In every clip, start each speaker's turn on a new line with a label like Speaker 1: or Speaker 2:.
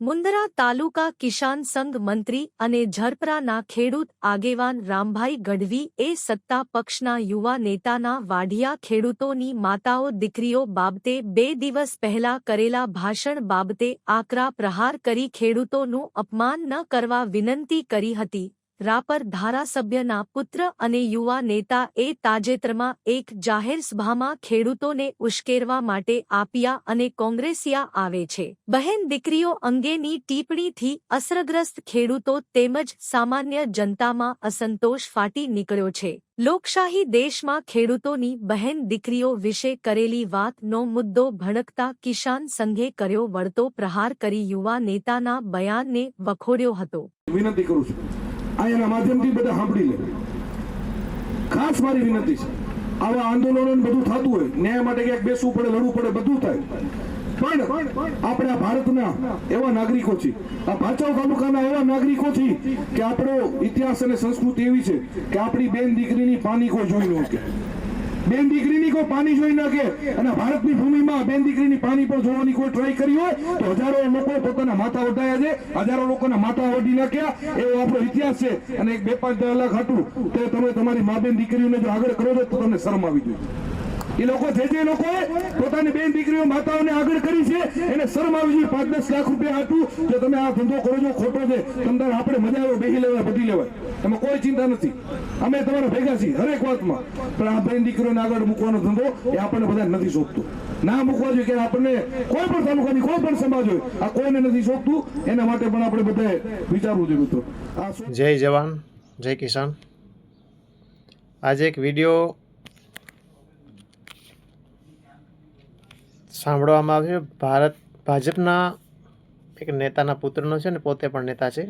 Speaker 1: મુંદરા તાલુકા કિસાન સંઘ મંત્રી અને ઝરપરાના ખેડૂત આગેવાન રામભાઈ ગઢવી એ સત્તા પક્ષના યુવા નેતાના વાઢિયા ખેડૂતોની માતાઓ દીકરીઓ બાબતે બે દિવસ પહેલા કરેલા ભાષણ બાબતે આકરા પ્રહાર કરી ખેડૂતોનું અપમાન ન કરવા વિનંતી કરી હતી. રાપર ધારાસભ્યના પુત્ર અને યુવા નેતા એ તાજેતરમાં એક જાહેર સભામાં ખેડૂતોને ઉશ્કેરવા માટે આપિયા અને કોંગ્રેસિયા આવે છે. બહેન દીકરીઓ અંગેની ટિપ્પણીથી અસરગ્રસ્ત ખેડૂતો તેમજ સામાન્ય જનતામાં અસંતોષ ફાટી નીકળ્યો છે. લોકશાહી દેશમાં ખેડૂતોની બહેન દીકરીઓ વિશે કરેલી વાતનો મુદ્દો ભણકતા કિસાન સંઘે કર્યો વળતો પ્રહાર કરી યુવા નેતાના બયાનને વખોડ્યો હતો.
Speaker 2: વિનંતી કરું છું. અહીંયાના માધ્યમથી બધા સાંભળી લે. ખાસ મારી વિનંતી છે, આવા આંદોલનો બધું થતું હોય, ન્યાય માટે ક્યાંક બેસવું પડે, લડવું પડે, બધું થાય. પણ આપણે આ ભારતના એવા નાગરિકો છીએ, આ ભાચાઉ તાલુકાના એવા નાગરિકો છીએ કે આપણો ઇતિહાસ અને સંસ્કૃતિ એવી છે કે આપણી બેન દીકરીની પાની કોઈ જોઈ ન શકે. બેન દીકરીની કોઈ પાણી જોઈ નાખે અને ભારતની ભૂમિમાં બેન દીકરીની પાણી પણ જોવાની કોઈ ટ્રાય કરી હોય, તો હજારો લોકો પોતાના માથા ઓઢાયા છે, હજારો લોકોના માથા ઓઢી નાખ્યા, એવો આપણો ઇતિહાસ છે. અને એક બે પાંચ લાખ હતું તો તમે તમારી મા બેન દીકરીઓને જો આગળ કરો છો, તો તમને શરમ આવી જોઈએ એ લોકો જે જે લોકોએ પોતાની બેન દીકરીઓ માતાઓને આગળ કરી છે, એને શરમ પાંચ દસ લાખ રૂપિયા હતું કે તમે આ ધંધો કરો છો, ખોટો છે તમને આપણે મજા આવે, બેહી લેવાય બધી લેવાય. એમાં કોઈ ચિંતા નથી. અમે તમારા ભેગા છીએ, હરેક વાતમાં. પણ આ બેન દીકરીઓને આગળ મૂકવાનો ધંધો એ આપણને બધા નથી શોભતું. ના મૂકવા જોઈએ કે આપણને કોઈ પણ તાલુકાની કોઈ પણ સમાજ હોય, આ કોઈને નથી શોભતું. એના માટે પણ આપણે બધાએ વિચારવું જોઈએ મિત્રો.
Speaker 3: જય જવાન, જય કિસાન. આજે એક વીડિયો સાંભળવામાં આવ્યું, ભારત, ભાજપના એક નેતાના પુત્રનો છે ને, પોતે પણ નેતા છે.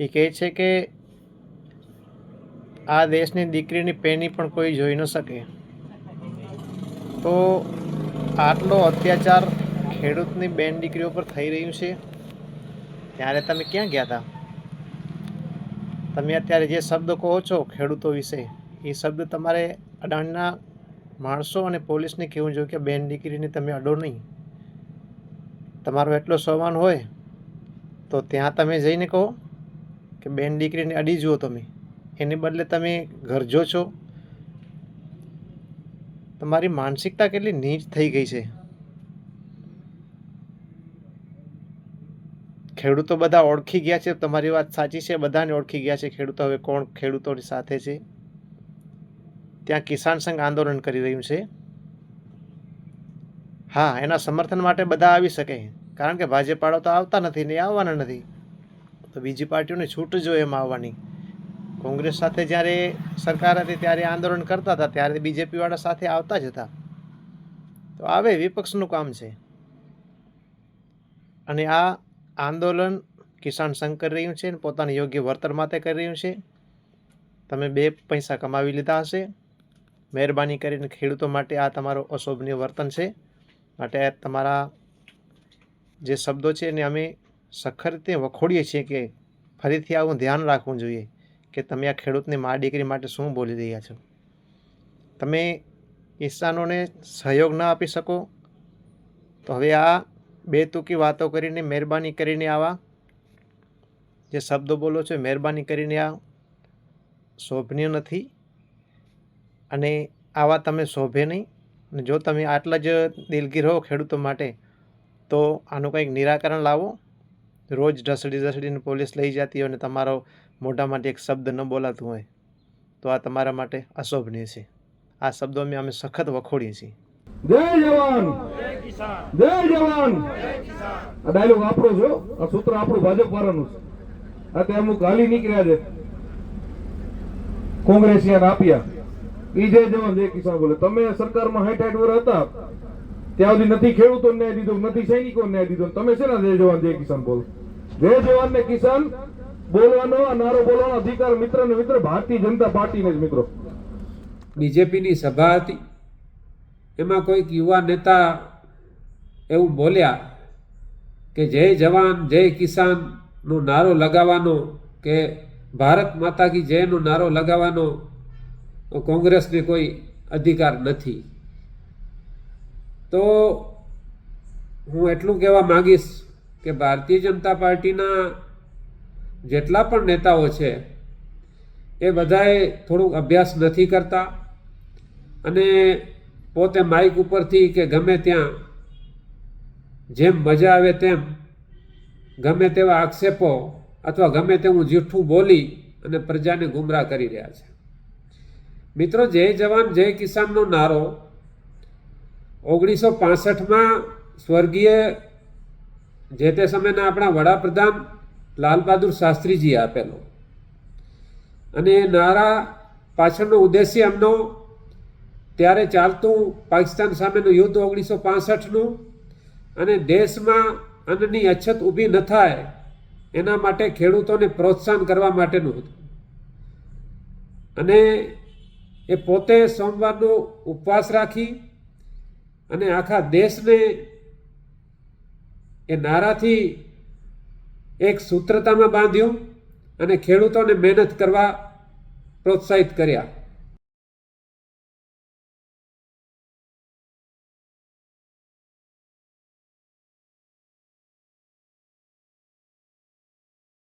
Speaker 3: એ કહે છે કે, આ દેશની દીકરીની પેની પણ કોઈ જોઈ ન શકે. તો આટલો અત્યાચાર ખેડૂતની બેન દીકરીઓ પર થઈ રહ્યું છે. ત્યારે તમે ક્યાં ગયા હતા તમે અત્યારે જે શબ્દ કહો છો ખેડૂતો વિશે, એ શબ્દ તમારે અડાણીના માણસો અને પોલીસને કહેવું જોઈએ કે બેન દીકરીને તમે અડો નહીં. તમારો એટલો સવાન હોય, તો ત્યાં તમે જઈને કહો કે બેન દીકરીને અડી જુઓ તમે. એને બદલે તમે ગરજો છો. તમારી માનસિકતા કેટલી નીચ થઈ ગઈ છે. ખેડૂતો બધા ઓળખી ગયા છે તમારી વાત સાચી છે, બધાને ઓળખી ગયા છે ખેડૂતો. હવે કોણ ખેડૂતોની સાથે છે? ત્યાં કિસાન સંઘ આંદોલન કરી રહ્યું છે. હા, એના સમર્થન માટે બધા આવી શકે, કારણ કે ભાજપાળો તો આવતા નથી ને આવવાના નથી. તો બીજી પાર્ટીઓને છૂટ જો એમ આવવાની. કોંગ્રેસ સાથે જ્યારે સરકાર હતી ત્યારે આંદોલન કરતા હતા, ત્યારે બીજેપીવાળા સાથે આવતા જ હતા. તો આવે વિપક્ષનું કામ છે. અને આ આંદોલન કિસાન સંઘ કરી રહ્યું છે અને પોતાની યોગ્ય વળતર માટે કરી રહ્યું છે. તમે બે પૈસા કમાવી લીધા હશે. મહેરબાની કરીને ખેડૂતો માટે આ તમારો અશોભનીય વર્તન છે. માટે તમારા જે શબ્દો છે એને અમે સખત રીતે વખોડીએ છીએ કે ફરીથી આવું ધ્યાન રાખવું જોઈએ કે તમે આ ખેડૂતને મા દીકરી માટે શું બોલી રહ્યા છો. તમે કિસાનોને સહયોગ ના આપી શકો. તો હવે આ બે ટૂંકી વાતો કરીને મહેરબાની કરીને આવા જે શબ્દો બોલો છો, મહેરબાની કરીને આ શોભનીય નથી. અને આવા તમે શોભે નહીં. જો તમે આટલા જ દિલગીર હો ખેડૂતો માટે, તો આનું કંઈક નિરાકરણ લાવો. રોજ ઢસડી ઢસડીને પોલીસ લઈ જતી હોય અને તમારો મોઢામાંથી એક શબ્દ ન બોલાતું હોય, તો આ તમારા માટે અશોભનીય છે. આ શબ્દો અમે અમે સખત વખોડીએ છીએ.
Speaker 2: જય આપ્યા. ઈ જય જવાન, જય કિસાન બોલે. તમે સરકારમાં હાઈટ હાઈટ વર હતા, ત્યાં સુધી નથી ખેડૂતો ન્યાય દીધો, નથી સૈનિકો ન્યાય દીધો. તમે છે ને જય જવાન, જય કિસાન બોલો? જય જવાન ને કિસાન, બોલવાનો નારો બોલવાનો અધિકાર મિત્ર ને મિત્ર, ભારતીય જનતા પાર્ટીને જ મિત્રો.
Speaker 4: બીજેપીની સભા હતી. એમાં કોઈક યુવા નેતા એવું બોલ્યા કે જય જવાન, જય કિસાનનો નારો લગાવવાનો કે ભારત માતા કી જયનો નારો લગાવવાનો કોંગ્રેસને કોઈ અધિકાર નથી. તો હું એટલું કહેવા માગીશ કે ભારતીય જનતા પાર્ટીના જેટલા પણ નેતાઓ છે, એ બધાએ થોડુંક અભ્યાસ નથી કરતા અને પોતે માઇક ઉપરથી કે ગમે ત્યાં જેમ મજા આવે તેમ ગમે તેવા આક્ષેપો અથવા ગમે તેવું જૂઠું બોલી અને પ્રજાને ગુમરાહ કરી રહ્યા છે. મિત્રો, જય જવાન, જય કિસાનનો નારો. ઓગણીસો પાસઠમાં સ્વર્ગીય જે તે સમયના આપણા વડાપ્રધાન લાલ બહાદુર શાસ્ત્રીજીએ આપેલો. અને એ નારા પાછળનો ઉદ્દેશ્ય એમનો, ત્યારે ચાલતું પાકિસ્તાન સામેનું યુદ્ધ ઓગણીસો પાસઠનું અને દેશમાં અન્નની અછત ઊભી ન થાય એના માટે ખેડૂતોને પ્રોત્સાહન કરવા માટેનું હતું. અને એ પોતે સોમવારનો ઉપવાસ રાખી અને આખા દેશને એ નારાથી એક સૂત્રતામાં બાંધ્યું અને ખેડૂતોને મહેનત કરવા પ્રોત્સાહિત કર્યા.